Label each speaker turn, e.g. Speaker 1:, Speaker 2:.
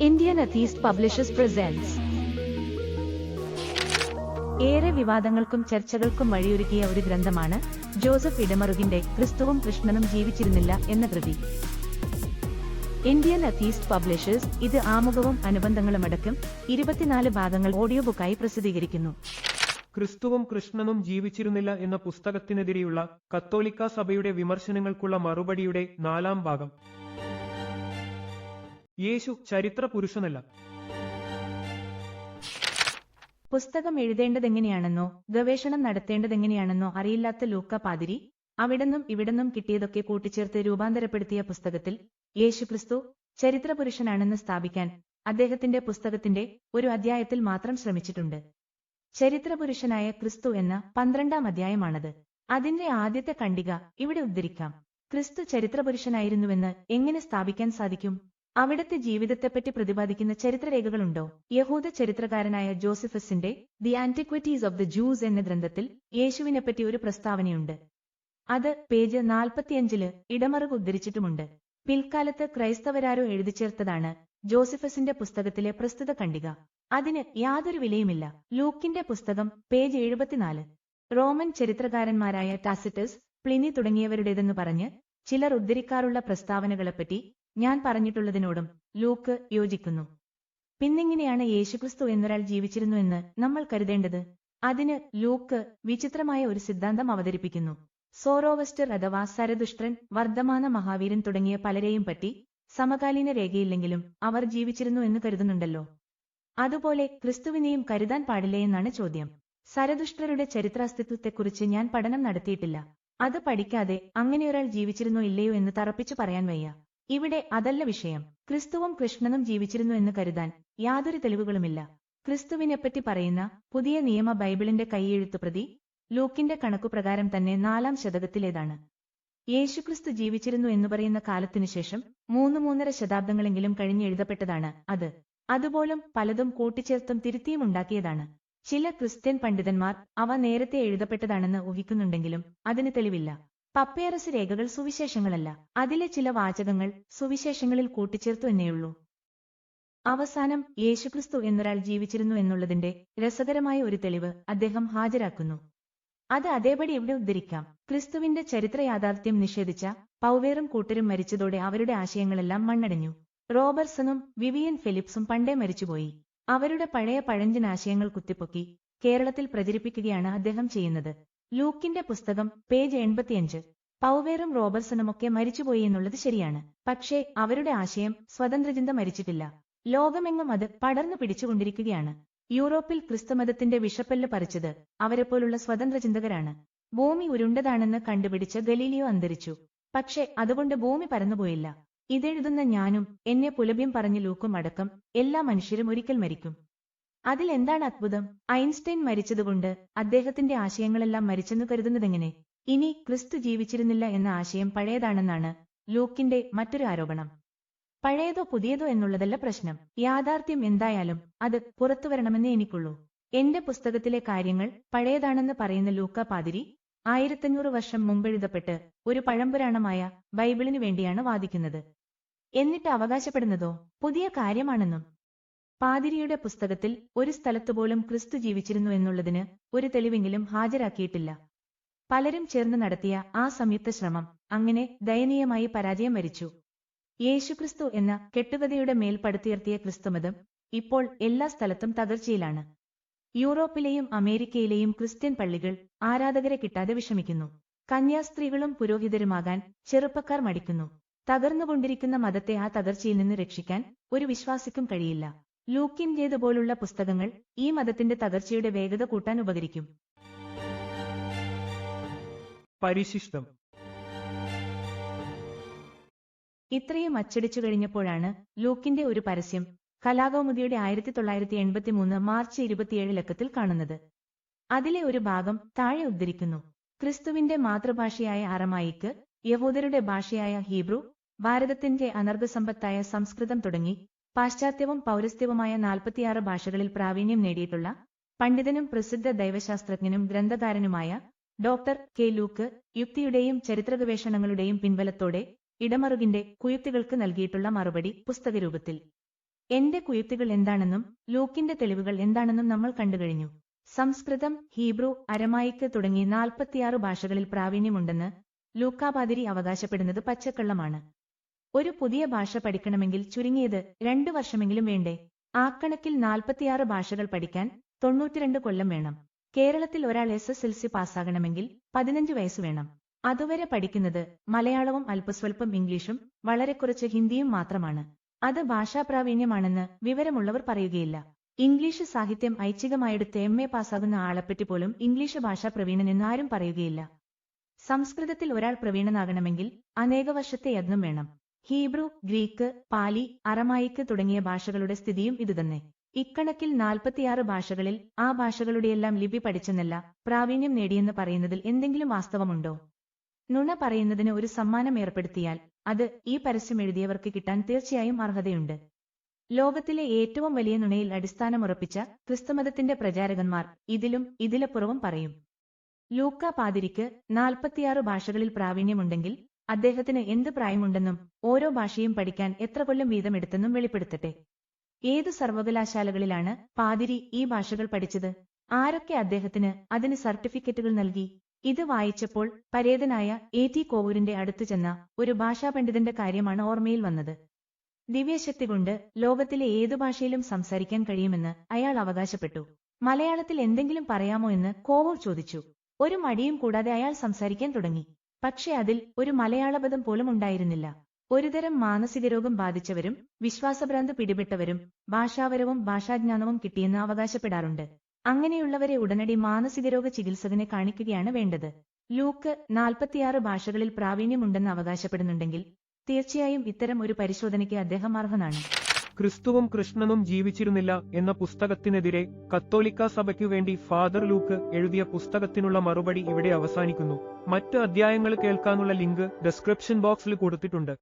Speaker 1: Indian Atheist publishers presence ഏറെ വിവാദങ്ങൾക്കും ചർച്ചകൾക്കും വഴിയൊരുക്കിയ ഒരു ഗ്രന്ഥമാണ് ജോസഫ് ഇടമറുകിന്റെ ക്രിസ്തുവും കൃഷ്ണനും ജീവിച്ചിരുന്നില്ല എന്ന കൃതി. ഇന്ത്യൻ അത്തീസ്റ്റ് പബ്ലിഷേഴ്സ് ഇത് ആമുഖവും അനുബന്ധങ്ങളുമടക്കം ഇരുപത്തിനാല് ഭാഗങ്ങൾ ഓഡിയോ ബുക്കായി പ്രസിദ്ധീകരിക്കുന്നു.
Speaker 2: ക്രിസ്തുവും കൃഷ്ണനും ജീവിച്ചിരുന്നില്ല എന്ന പുസ്തകത്തിനെതിരെയുള്ള കത്തോലിക്ക സഭയുടെ വിമർശനങ്ങൾക്കുള്ള മറുപടിയുടെ നാലാം ഭാഗം. യേശു ചരിത്ര പുരുഷനല്ല
Speaker 1: പുസ്തകം എഴുതേണ്ടതെങ്ങനെയാണെന്നോ ഗവേഷണം നടത്തേണ്ടതെങ്ങനെയാണെന്നോ അറിയില്ലാത്ത ലൂക്ക പാതിരി അവിടെന്നും ഇവിടെന്നും കിട്ടിയതൊക്കെ കൂട്ടിച്ചേർത്ത് രൂപാന്തരപ്പെടുത്തിയ പുസ്തകത്തിൽ യേശുക്രിസ്തു ചരിത്രപുരുഷനാണെന്ന് സ്ഥാപിക്കാൻ അദ്ദേഹത്തിന്റെ പുസ്തകത്തിന്റെ ഒരു അധ്യായത്തിൽ മാത്രം ശ്രമിച്ചിട്ടുണ്ട്. ചരിത്രപുരുഷനായ ക്രിസ്തു എന്ന പന്ത്രണ്ടാം അധ്യായമാണത്. അതിന്റെ ആദ്യത്തെ ഖണ്ഡിക ഇവിടെ ഉദ്ധരിക്കാം. ക്രിസ്തു ചരിത്രപുരുഷനായിരുന്നുവെന്ന് എങ്ങനെ സ്ഥാപിക്കാൻ സാധിക്കും? അവിടത്തെ ജീവിതത്തെപ്പറ്റി പ്രതിപാദിക്കുന്ന ചരിത്രരേഖകളുണ്ടോ? യഹൂദ ചരിത്രകാരനായ ജോസഫസിന്റെ the antiquities of the Jews എന്ന ഗ്രന്ഥത്തിൽ യേശുവിനെപ്പറ്റി ഒരു പ്രസ്താവനയുണ്ട്. അത് പേജ് നാൽപ്പത്തിയഞ്ചിൽ ഇടമറുക് ഉദ്ധരിച്ചിട്ടുമുണ്ട്. പിൽക്കാലത്ത് ക്രൈസ്തവരാരോ എഴുതി ചേർത്തതാണ് ജോസഫസിന്റെ പുസ്തകത്തിലെ പ്രസ്തുത ഖണ്ഡിക. അതിന് യാതൊരു വിലയുമില്ല. ലൂക്കിന്റെ പുസ്തകം പേജ് എഴുപത്തിനാല്. റോമൻ ചരിത്രകാരന്മാരായ ടാസിറ്റസ് പ്ലിനി തുടങ്ങിയവരുടേതെന്ന് പറഞ്ഞ് ചിലർ ഉദ്ധരിക്കാറുള്ള പ്രസ്താവനകളെപ്പറ്റി ഞാൻ പറഞ്ഞിട്ടുള്ളതിനോടും ലൂക്ക് യോജിക്കുന്നു. പിന്നിങ്ങനെയാണ് യേശുക്രിസ്തു എന്നൊരാൾ ജീവിച്ചിരുന്നു എന്ന് നമ്മൾ കരുതേണ്ടത്. അതിന് ലൂക്ക് വിചിത്രമായ ഒരു സിദ്ധാന്തം അവതരിപ്പിക്കുന്നു. സോറോവസ്റ്റർ അഥവാ സരദുഷ്ട്രൻ വർദ്ധമാന മഹാവീരൻ തുടങ്ങിയ പലരെയും പറ്റി സമകാലീന രേഖയില്ലെങ്കിലും അവർ ജീവിച്ചിരുന്നു എന്ന് കരുതുന്നുണ്ടല്ലോ. അതുപോലെ ക്രിസ്തുവിനെയും കരുതാൻ പാടില്ലേ എന്നാണ് ചോദ്യം. സരദുഷ്ടരുടെ ചരിത്രാസ്തിത്വത്തെക്കുറിച്ച് ഞാൻ പഠനം നടത്തിയിട്ടില്ല. അത് പഠിക്കാതെ അങ്ങനെയൊരാൾ ജീവിച്ചിരുന്നോ ഇല്ലയോ എന്ന് തറപ്പിച്ചു പറയാൻ വയ്യ. ഇവിടെ അതല്ല വിഷയം. ക്രിസ്തുവും കൃഷ്ണനും ജീവിച്ചിരുന്നു എന്ന് കരുതാൻ യാതൊരു തെളിവുകളുമില്ല. ക്രിസ്തുവിനെപ്പറ്റി പറയുന്ന പുതിയ നിയമ ബൈബിളിന്റെ കൈയെഴുത്തു പ്രതി ലൂക്കിന്റെ കണക്കുപ്രകാരം തന്നെ നാലാം ശതകത്തിലേതാണ്. യേശുക്രിസ്തു ജീവിച്ചിരുന്നു എന്ന് പറയുന്ന കാലത്തിനു ശേഷം മൂന്ന് മൂന്നര ശതാബ്ദങ്ങളെങ്കിലും കഴിഞ്ഞ് എഴുതപ്പെട്ടതാണ് അത്. അതുപോലും പലതും കൂട്ടിച്ചേർത്തും തിരുത്തിയും ഉണ്ടാക്കിയതാണ്. ചില ക്രിസ്ത്യൻ പണ്ഡിതന്മാർ അവ നേരത്തെ എഴുതപ്പെട്ടതാണെന്ന് ഊഹിക്കുന്നുണ്ടെങ്കിലും അതിന് തെളിവില്ല. പപ്പേറസ് രേഖകൾ സുവിശേഷങ്ങളല്ല. അതിലെ ചില വാചകങ്ങൾ സുവിശേഷങ്ങളിൽ കൂട്ടിച്ചേർത്തു എന്നേയുള്ളൂ. അവസാനം യേശുക്രിസ്തു എന്നൊരാൾ ജീവിച്ചിരുന്നു എന്നുള്ളതിന്റെ രസകരമായ ഒരു തെളിവ് അദ്ദേഹം ഹാജരാക്കുന്നു. അത് അതേപടി ഇവിടെ ഉദ്ധരിക്കാം. ക്രിസ്തുവിന്റെ ചരിത്ര യാഥാർത്ഥ്യം നിഷേധിച്ച പൗവേറും കൂട്ടരും മരിച്ചതോടെ അവരുടെ ആശയങ്ങളെല്ലാം മണ്ണടഞ്ഞു. റോബർസണും വിവിയൻ ഫിലിപ്സും പണ്ടേ മരിച്ചുപോയി. അവരുടെ പഴയ പഴഞ്ചൻ ആശയങ്ങൾ കുത്തിപ്പൊക്കി കേരളത്തിൽ പ്രചരിപ്പിക്കുകയാണ് അദ്ദേഹം ചെയ്യുന്നത്. ലൂക്കിന്റെ പുസ്തകം പേജ് എൺപത്തിയഞ്ച്. പൗവേറും റോബർസണുമൊക്കെ മരിച്ചുപോയി എന്നുള്ളത് ശരിയാണ്. പക്ഷേ അവരുടെ ആശയം സ്വതന്ത്രചിന്ത മരിച്ചിട്ടില്ല. ലോകമെങ്ങും അത് പടർന്നു പിടിച്ചുകൊണ്ടിരിക്കുകയാണ്. യൂറോപ്പിൽ ക്രിസ്തുമതത്തിന്റെ വിഷപ്പല്ല് പറിച്ചത് അവരെപ്പോലുള്ള സ്വതന്ത്ര ചിന്തകരാണ് ഭൂമി ഉരുണ്ടതാണെന്ന് കണ്ടുപിടിച്ച ഗലീലിയോ അന്തരിച്ചു. പക്ഷേ അതുകൊണ്ട് ഭൂമി പരന്നുപോയില്ല. ഇതെഴുതുന്ന ഞാനും എന്നെ പുലഭ്യം പറഞ്ഞ ലൂക്കും അടക്കം എല്ലാ മനുഷ്യരും ഒരിക്കൽ മരിക്കും. അതിൽ എന്താണ് അത്ഭുതം? ഐൻസ്റ്റൈൻ മരിച്ചതുകൊണ്ട് അദ്ദേഹത്തിന്റെ ആശയങ്ങളെല്ലാം മരിച്ചെന്ന് കരുതുന്നതെങ്ങനെ? ഇനി ക്രിസ്തു ജീവിച്ചിരുന്നില്ല എന്ന ആശയം പഴയതാണെന്നാണ് ലൂക്കിന്റെ മറ്റൊരു ആരോപണം. പഴയതോ പുതിയതോ എന്നുള്ളതല്ല പ്രശ്നം. യാഥാർത്ഥ്യം എന്തായാലും അത് പുറത്തു വരണമെന്നേ എനിക്കുള്ളൂ. എന്റെ പുസ്തകത്തിലെ കാര്യങ്ങൾ പഴയതാണെന്ന് പറയുന്ന ലൂക്ക പാതിരി ആയിരത്തഞ്ഞൂറ് വർഷം മുമ്പെഴുതപ്പെട്ട് ഒരു പഴംപുരാണമായ ബൈബിളിനു വേണ്ടിയാണ് വാദിക്കുന്നത്. എന്നിട്ട് അവകാശപ്പെടുന്നതോ? പുതിയ കാര്യമാണെന്നും പാതിരിയുടെ പുസ്തകത്തിൽ ഒരു സ്ഥലത്തുപോലും ക്രിസ്തു ജീവിച്ചിരുന്നു എന്നുള്ളതിന് ഒരു തെളിവെങ്കിലും ഹാജരാക്കിയിട്ടില്ല. പലരും ചേർന്ന് നടത്തിയ ആ സംയുക്ത ശ്രമം അങ്ങനെ ദയനീയമായി പരാജയം വരിച്ചു. യേശുക്രിസ്തു എന്ന കെട്ടുകഥയുടെ മേൽ പടുത്തുയർത്തിയ ക്രിസ്തുമതം ഇപ്പോൾ എല്ലാ സ്ഥലത്തും തകർച്ചയിലാണ്. യൂറോപ്പിലെയും അമേരിക്കയിലെയും ക്രിസ്ത്യൻ പള്ളികൾ ആരാധകരെ കിട്ടാതെ വിഷമിക്കുന്നു. കന്യാസ്ത്രീകളും പുരോഹിതരുമാകാൻ ചെറുപ്പക്കാർ മടിക്കുന്നു. തകർന്നുകൊണ്ടിരിക്കുന്ന മതത്തെ ആ തകർച്ചയിൽ നിന്ന് രക്ഷിക്കാൻ ഒരു വിശ്വാസിക്കും കഴിയില്ല. ലൂക്കിന്റേതുപോലുള്ള പുസ്തകങ്ങൾ ഈ മതത്തിന്റെ തകർച്ചയുടെ വേഗത കൂട്ടാൻ ഉപകരിക്കും.
Speaker 2: പരിശിഷ്ടം.
Speaker 1: ഇത്രയും അച്ചടിച്ചു കഴിഞ്ഞപ്പോഴാണ് ലൂക്കിന്റെ ഒരു പരസ്യം കലാകൗമുദിയുടെ ആയിരത്തി തൊള്ളായിരത്തി എൺപത്തിമൂന്ന് മാർച്ച് ഇരുപത്തിയേഴ് ലക്കത്തിൽ കാണുന്നത്. അതിലെ ഒരു ഭാഗം താഴെ ഉദ്ധരിക്കുന്നു. ക്രിസ്തുവിന്റെ മാതൃഭാഷയായ അറമായിക്ക് യഹൂദരുടെ ഭാഷയായ ഹീബ്രു ഭാരതത്തിന്റെ അനർഘസമ്പത്തായ സംസ്കൃതം തുടങ്ങി പാശ്ചാത്യവും പൗരസ്ത്യവുമായ നാൽപ്പത്തിയാറ് ഭാഷകളിൽ പ്രാവീണ്യം നേടിയിട്ടുള്ള പണ്ഡിതനും പ്രസിദ്ധ ദൈവശാസ്ത്രജ്ഞനും ഗ്രന്ഥകാരനുമായ ഡോക്ടർ കെ ലൂക്ക് യുക്തിയുടെയും ചരിത്ര ഗവേഷണങ്ങളുടെയും പിൻബലത്തോടെ ഇടമറുകിന്റെ കുയുക്തികൾക്ക് നൽകിയിട്ടുള്ള മറുപടി പുസ്തകരൂപത്തിൽ. എന്റെ കുയുക്തികൾ എന്താണെന്നും ലൂക്കിന്റെ തെളിവുകൾ എന്താണെന്നും നമ്മൾ കണ്ടുകഴിഞ്ഞു സംസ്കൃതം ഹീബ്രു അരമായിക്ക് തുടങ്ങി നാൽപ്പത്തിയാറ് ഭാഷകളിൽ പ്രാവീണ്യമുണ്ടെന്ന് ലൂക്കാപാതിരി അവകാശപ്പെടുന്നത് പച്ചക്കള്ളമാണ്. ഒരു പുതിയ ഭാഷ പഠിക്കണമെങ്കിൽ ചുരുങ്ങിയത് രണ്ടു വർഷമെങ്കിലും വേണ്ടേ? ആക്കണക്കിൽ നാൽപ്പത്തിയാറ് ഭാഷകൾ പഠിക്കാൻ തൊണ്ണൂറ്റിരണ്ട് കൊല്ലം വേണം. കേരളത്തിൽ ഒരാൾ എസ് എസ് എൽ സി പാസ്സാകണമെങ്കിൽ പതിനഞ്ച് വയസ്സ് വേണം. അതുവരെ പഠിക്കുന്നത് മലയാളവും അല്പസ്വല്പം ഇംഗ്ലീഷും വളരെ കുറച്ച് ഹിന്ദിയും മാത്രമാണ്. അത് ഭാഷാപ്രാവീണ്യമാണെന്ന് വിവരമുള്ളവർ പറയുകയില്ല. ഇംഗ്ലീഷ് സാഹിത്യം ഐച്ഛികമായെടുത്ത് എം എ പാസ്സാകുന്ന ആളെപ്പറ്റി പോലും ഇംഗ്ലീഷ് ഭാഷാ പ്രവീണനെന്ന് ആരും പറയുകയില്ല. സംസ്കൃതത്തിൽ ഒരാൾ പ്രവീണനാകണമെങ്കിൽ അനേക വർഷത്തെ യത്നം വേണം. ഹീബ്രു ഗ്രീക്ക് പാലി അറമായിക്ക് തുടങ്ങിയ ഭാഷകളുടെ സ്ഥിതിയും ഇതുതന്നെ. ഇക്കണക്കിൽ നാൽപ്പത്തിയാറ് ഭാഷകളിൽ ആ ഭാഷകളുടെയെല്ലാം ലിപി പഠിച്ചെന്നല്ല പ്രാവീണ്യം നേടിയെന്ന് പറയുന്നതിൽ എന്തെങ്കിലും വാസ്തവമുണ്ടോ? നുണ പറയുന്നതിന് ഒരു സമ്മാനം ഏർപ്പെടുത്തിയാൽ അത് ഈ പരസ്യം എഴുതിയവർക്ക് കിട്ടാൻ തീർച്ചയായും അർഹതയുണ്ട്. ലോകത്തിലെ ഏറ്റവും വലിയ നുണയിൽ അടിസ്ഥാനമുറപ്പിച്ച ക്രിസ്തുമതത്തിന്റെ പ്രചാരകന്മാർ ഇതിലും ഇതിലപ്പുറവും പറയും. ലൂക്ക പാതിരിക്ക് നാൽപ്പത്തിയാറ് ഭാഷകളിൽ പ്രാവീണ്യമുണ്ടെങ്കിൽ അദ്ദേഹത്തിന് എന്ത് പ്രായമുണ്ടെന്നും ഓരോ ഭാഷയും പഠിക്കാൻ എത്ര കൊല്ലം വീതമെടുത്തെന്നും വെളിപ്പെടുത്തട്ടെ. ഏതു സർവകലാശാലകളിലാണ് പാതിരി ഈ ഭാഷകൾ പഠിച്ചത്? ആരൊക്കെ അദ്ദേഹത്തിന് അതിന് സർട്ടിഫിക്കറ്റുകൾ നൽകി? ഇത് വായിച്ചപ്പോൾ പരേതനായ എ ടി കോവൂരിന്റെ അടുത്തു ചെന്ന ഒരു ഭാഷാപണ്ഡിതന്റെ കാര്യമാണ് ഓർമ്മയിൽ വന്നത്. ദിവ്യശക്തി കൊണ്ട് ലോകത്തിലെ ഏതു ഭാഷയിലും സംസാരിക്കാൻ കഴിയുമെന്ന് അയാൾ അവകാശപ്പെട്ടു. മലയാളത്തിൽ എന്തെങ്കിലും പറയാമോ എന്ന് കോവൂർ ചോദിച്ചു. ഒരു മടിയും കൂടാതെ അയാൾ സംസാരിക്കാൻ തുടങ്ങി. പക്ഷെ അതിൽ ഒരു മലയാളപദം പോലും ഉണ്ടായിരുന്നില്ല. ഒരുതരം മാനസിക രോഗം ബാധിച്ചവരും വിശ്വാസഭ്രാന്ത് പിടിപെട്ടവരും ഭാഷാപരവും ഭാഷാജ്ഞാനവും കിട്ടിയെന്ന് അവകാശപ്പെടാറുണ്ട്. അങ്ങനെയുള്ളവരെ ഉടനടി മാനസികരോഗ ചികിത്സകനെ കാണിക്കുകയാണ് വേണ്ടത്. ലൂക്ക് നാൽപ്പത്തിയാറ് ഭാഷകളിൽ പ്രാവീണ്യമുണ്ടെന്ന് അവകാശപ്പെടുന്നുണ്ടെങ്കിൽ തീർച്ചയായും ഇത്തരം ഒരു പരിശോധനയ്ക്ക് അദ്ദേഹം അർഹനാണ്.
Speaker 2: ക്രിസ്തുവും കൃഷ്ണനും ജീവിച്ചിരുന്നില്ല എന്ന പുസ്തകത്തിനെതിരെ കത്തോലിക്ക സഭയ്ക്കു വേണ്ടി ഫാദർ ലൂക്ക് എഴുതിയ പുസ്തകത്തിനുള്ള മറുപടി ഇവിടെ അവസാനിക്കുന്നു. മറ്റ് അധ്യായങ്ങൾ കേൾക്കാനുള്ള ലിങ്ക് ഡിസ്ക്രിപ്ഷൻ ബോക്സിൽ കൊടുത്തിട്ടുണ്ട്.